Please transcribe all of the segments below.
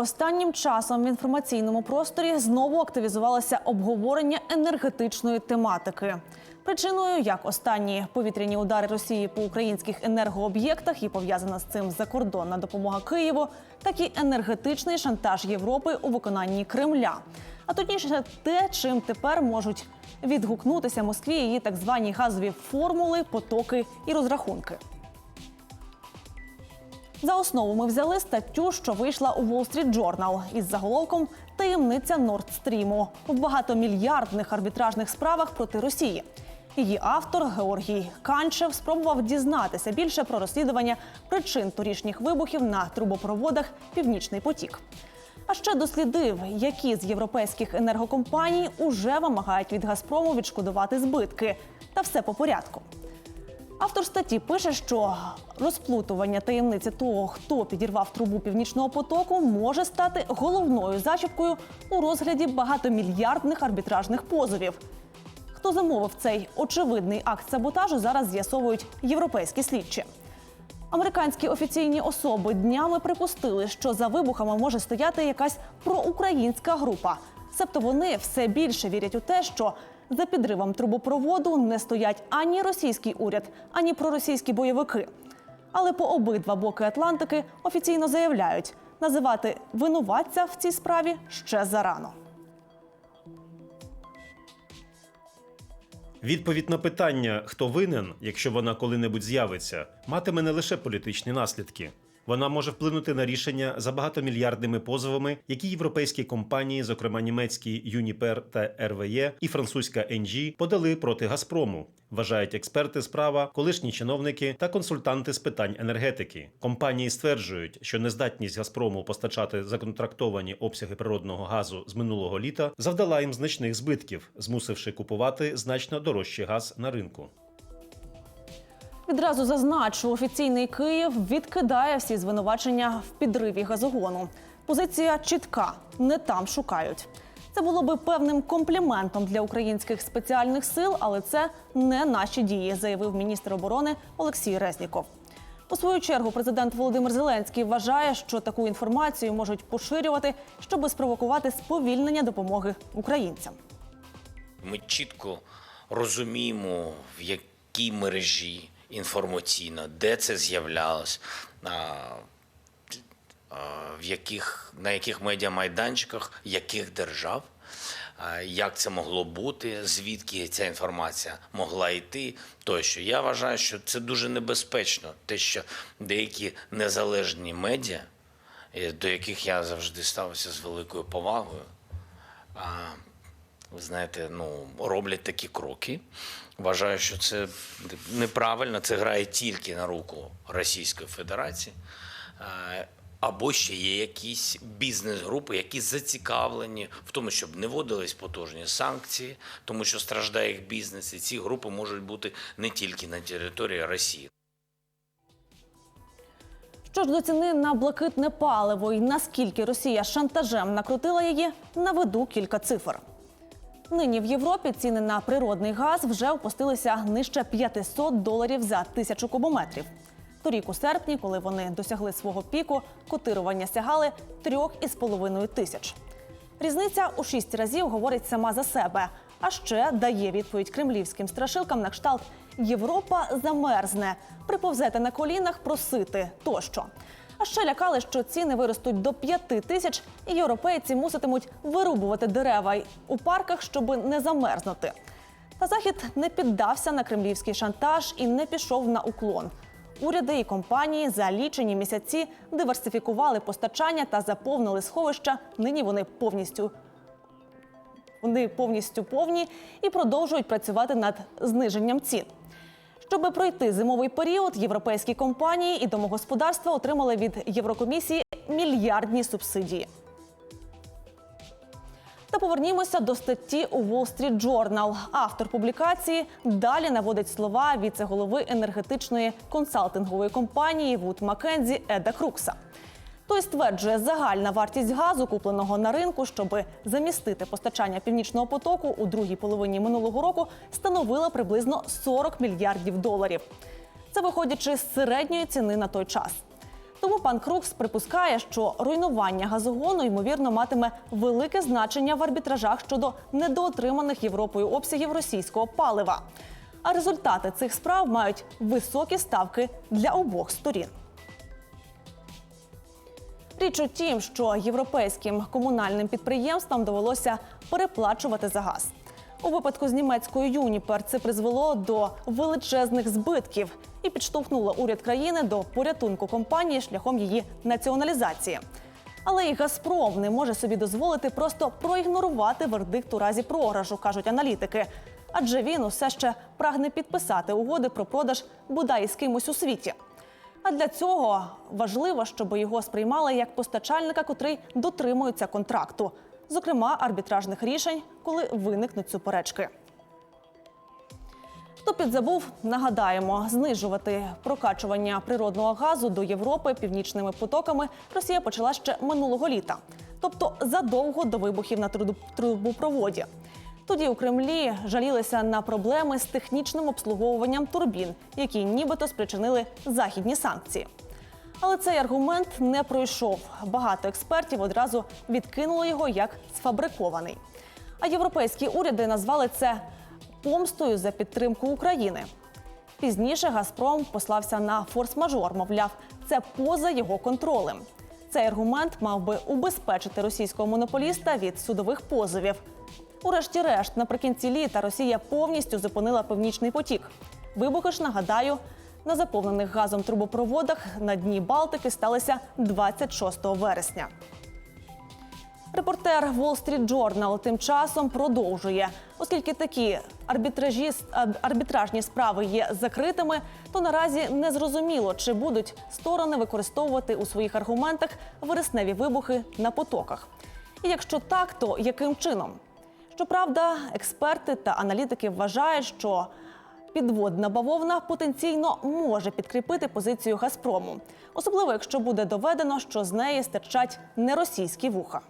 Останнім часом в інформаційному просторі знову активізувалося обговорення енергетичної тематики. Причиною як останні повітряні удари Росії по українських енергооб'єктах і пов'язана з цим закордонна допомога Києву, так і енергетичний шантаж Європи у виконанні Кремля. А точніше, те, чим тепер можуть відгукнутися Москві її так звані газові формули, потоки і розрахунки. За основу ми взяли статтю, що вийшла у Wall Street Journal із заголовком Таємниця Нордстріму в багатомільярдних арбітражних справах проти Росії. Її автор Георгій Канчев спробував дізнатися більше про розслідування причин торішніх вибухів на трубопроводах Північний потік. А ще дослідив, які з європейських енергокомпаній уже вимагають від Газпрому відшкодувати збитки. Та все по порядку. Автор статті пише, що розплутування таємниці того, хто підірвав трубу північного потоку, може стати головною зачіпкою у розгляді багатомільярдних арбітражних позовів. Хто замовив цей очевидний акт саботажу, зараз з'ясовують європейські слідчі. Американські офіційні особи днями припустили, що за вибухами може стояти якась проукраїнська група. Себто вони все більше вірять у те, що за підривом трубопроводу не стоять ані російський уряд, ані проросійські бойовики. Але по обидва боки Атлантики офіційно заявляють, називати винуватця в цій справі ще зарано. Відповідь на питання, хто винен, якщо вона коли-небудь з'явиться, матиме не лише політичні наслідки. Вона може вплинути на рішення за багатомільярдними позовами, які європейські компанії, зокрема німецькі Юніпер та РВЄ і французька NG, подали проти Газпрому. Вважають експерти справа, колишні чиновники та консультанти з питань енергетики. Компанії стверджують, що нездатність Газпрому постачати законтрактовані обсяги природного газу з минулого літа завдала їм значних збитків, змусивши купувати значно дорожчий газ на ринку. Відразу зазначу, офіційний Київ відкидає всі звинувачення в підриві газогону. Позиція чітка, не там шукають. Це було би певним компліментом для українських спеціальних сил, але це не наші дії, заявив міністр оборони Олексій Резніков. У свою чергу президент Володимир Зеленський вважає, що таку інформацію можуть поширювати, щоб спровокувати сповільнення допомоги українцям. Ми чітко розуміємо, в якій мережі інформаційно, де це з'являлось, а, в яких, на яких медіамайданчиках, яких держав, а, як це могло бути, звідки ця інформація могла йти. Тощо я вважаю, що це дуже небезпечно, те, що деякі незалежні медіа, е, до яких я завжди ставився з великою повагою. Ви знаєте, ну роблять такі кроки. Вважаю, що це неправильно. Це грає тільки на руку Російської Федерації. Е, Або ще є якісь бізнес-групи, які зацікавлені в тому, щоб не вводились потужні санкції, тому що страждає їх бізнес, і ці групи можуть бути не тільки на території Росії. Що ж до ціни на блакитне паливо і наскільки Росія шантажем накрутила її, наведу кілька цифр. Нині в Європі ціни на природний газ вже опустилися нижче 500 доларів за тисячу кубометрів. Торік у серпні, коли вони досягли свого піку, котирування сягали 3,5 тисяч. Різниця у шість разів говорить сама за себе. А ще дає відповідь кремлівським страшилкам на кшталт Європа замерзне, приповзете на колінах просити тощо. А ще лякали, що ціни виростуть до п'яти тисяч, і європейці муситимуть вирубувати дерева у парках, щоб не замерзнути. Та захід не піддався на кремлівський шантаж і не пішов на уклон. Уряди і компанії за лічені місяці диверсифікували постачання та заповнили сховища. Нині вони повністю вони повністю повні і продовжують працювати над зниженням цін. Щоб пройти зимовий період, європейські компанії і домогосподарства отримали від Єврокомісії мільярдні субсидії. Та повернімося до статті у Wall Street Journal. Автор публікації далі наводить слова віце-голови енергетичної консалтингової компанії Вуд Маккензі Еда Крукса. Той стверджує, загальна вартість газу, купленого на ринку, щоб замістити постачання північного потоку у другій половині минулого року, становила приблизно 40 мільярдів доларів. Це виходячи з середньої ціни на той час. Тому пан Крукс припускає, що руйнування газогону ймовірно матиме велике значення в арбітражах щодо недоотриманих Європою обсягів російського палива. А результати цих справ мають високі ставки для обох сторін. Річ у тім, що європейським комунальним підприємствам довелося переплачувати за газ. У випадку з німецькою Юніпер це призвело до величезних збитків і підштовхнуло уряд країни до порятунку компанії шляхом її націоналізації. Але і Газпром не може собі дозволити просто проігнорувати вердикт у разі програшу, кажуть аналітики. Адже він усе ще прагне підписати угоди про продаж бодай з кимось у світі. А для цього важливо, щоб його сприймали як постачальника, котрий дотримується контракту, зокрема арбітражних рішень, коли виникнуть суперечки. Хто підзабув, нагадаємо, знижувати прокачування природного газу до Європи північними потоками Росія почала ще минулого літа, тобто задовго до вибухів на труб- трубопроводі. Тоді у Кремлі жалілися на проблеми з технічним обслуговуванням турбін, які нібито спричинили західні санкції. Але цей аргумент не пройшов. Багато експертів одразу відкинули його як сфабрикований. А європейські уряди назвали це помстою за підтримку України. Пізніше Газпром послався на форс-мажор, мовляв, це поза його контролем. Цей аргумент мав би убезпечити російського монополіста від судових позовів. Урешті-решт, наприкінці літа Росія повністю зупинила північний потік. Вибухи ж нагадаю, на заповнених газом трубопроводах на дні Балтики сталися 26 вересня. Репортер Wall Street Journal тим часом продовжує, оскільки такі арбітражі ар- арбітражні справи є закритими, то наразі не зрозуміло, чи будуть сторони використовувати у своїх аргументах вересневі вибухи на потоках. І якщо так, то яким чином? Щоправда, експерти та аналітики вважають, що підводна бавовна потенційно може підкріпити позицію Газпрому, особливо якщо буде доведено, що з неї стирчать неросійські вуха.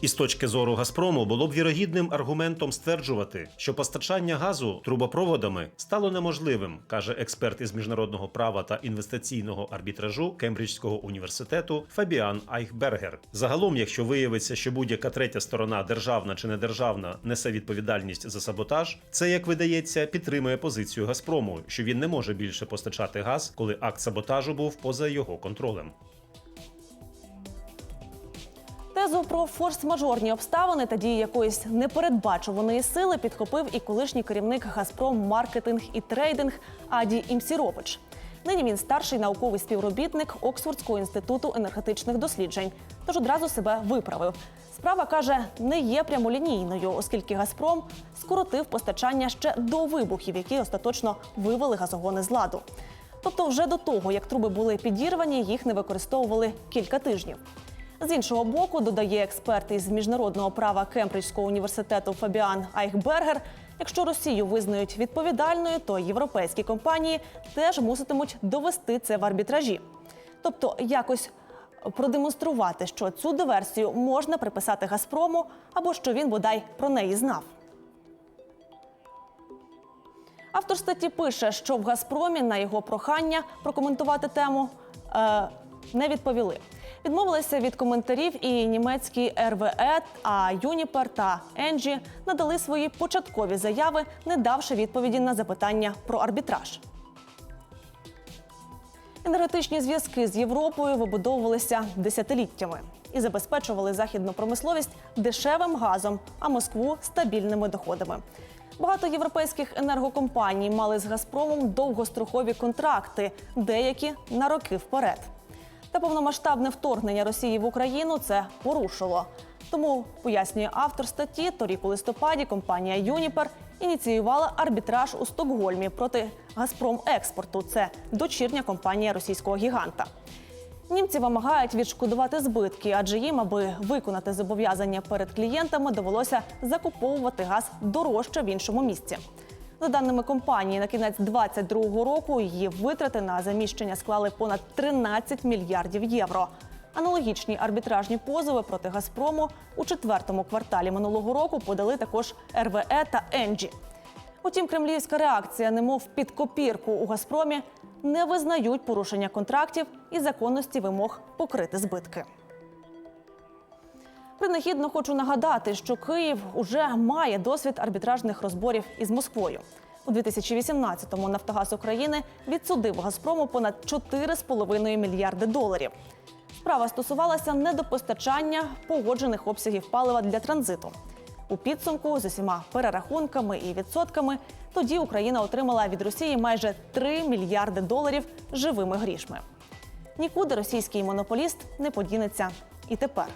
І з точки зору Газпрому було б вірогідним аргументом стверджувати, що постачання газу трубопроводами стало неможливим, каже експерт із міжнародного права та інвестиційного арбітражу Кембриджського університету Фабіан Айхбергер. Загалом, якщо виявиться, що будь-яка третя сторона, державна чи недержавна, несе відповідальність за саботаж, це як видається підтримує позицію Газпрому, що він не може більше постачати газ, коли акт саботажу був поза його контролем. Тезу про форс-мажорні обставини та дії якоїсь непередбачуваної сили підхопив і колишній керівник Газпром маркетинг і трейдинг Аді Імсірович. Нині він старший науковий співробітник Оксфордського інституту енергетичних досліджень, тож одразу себе виправив. Справа каже, не є прямолінійною, оскільки Газпром скоротив постачання ще до вибухів, які остаточно вивели газогони з ладу. Тобто, вже до того, як труби були підірвані, їх не використовували кілька тижнів. З іншого боку, додає експерт із міжнародного права Кембриджського університету Фабіан Айхбергер. Якщо Росію визнають відповідальною, то європейські компанії теж муситимуть довести це в арбітражі. Тобто якось продемонструвати, що цю диверсію можна приписати Газпрому або що він бодай про неї знав. Автор статті пише, що в Газпромі на його прохання прокоментувати тему е, не відповіли. Відмовилися від коментарів і німецькі РВЕ, а Юніпер та Енджі надали свої початкові заяви, не давши відповіді на запитання про арбітраж. Енергетичні зв'язки з Європою вибудовувалися десятиліттями і забезпечували західну промисловість дешевим газом, а Москву стабільними доходами. Багато європейських енергокомпаній мали з Газпромом довгострокові контракти, деякі на роки вперед. Та повномасштабне вторгнення Росії в Україну це порушило. Тому пояснює автор статті, торік у листопаді компанія Юніпер ініціювала арбітраж у Стокгольмі проти Газпром експорту. Це дочірня компанія російського гіганта. Німці вимагають відшкодувати збитки, адже їм, аби виконати зобов'язання перед клієнтами, довелося закуповувати газ дорожче в іншому місці. За даними компанії, на кінець 2022 року її витрати на заміщення склали понад 13 мільярдів євро. Аналогічні арбітражні позови проти Газпрому у четвертому кварталі минулого року подали також РВЕ та Енджі. Утім, кремлівська реакція, немов під копірку у Газпромі, не визнають порушення контрактів і законності вимог покрити збитки. Принахідно хочу нагадати, що Київ уже має досвід арбітражних розборів із Москвою. У 2018-му Нафтогаз України відсудив Газпрому понад 4,5 мільярди доларів. Справа стосувалася недопостачання погоджених обсягів палива для транзиту. У підсумку з усіма перерахунками і відсотками тоді Україна отримала від Росії майже 3 мільярди доларів живими грішми. Нікуди російський монополіст не подінеться і тепер.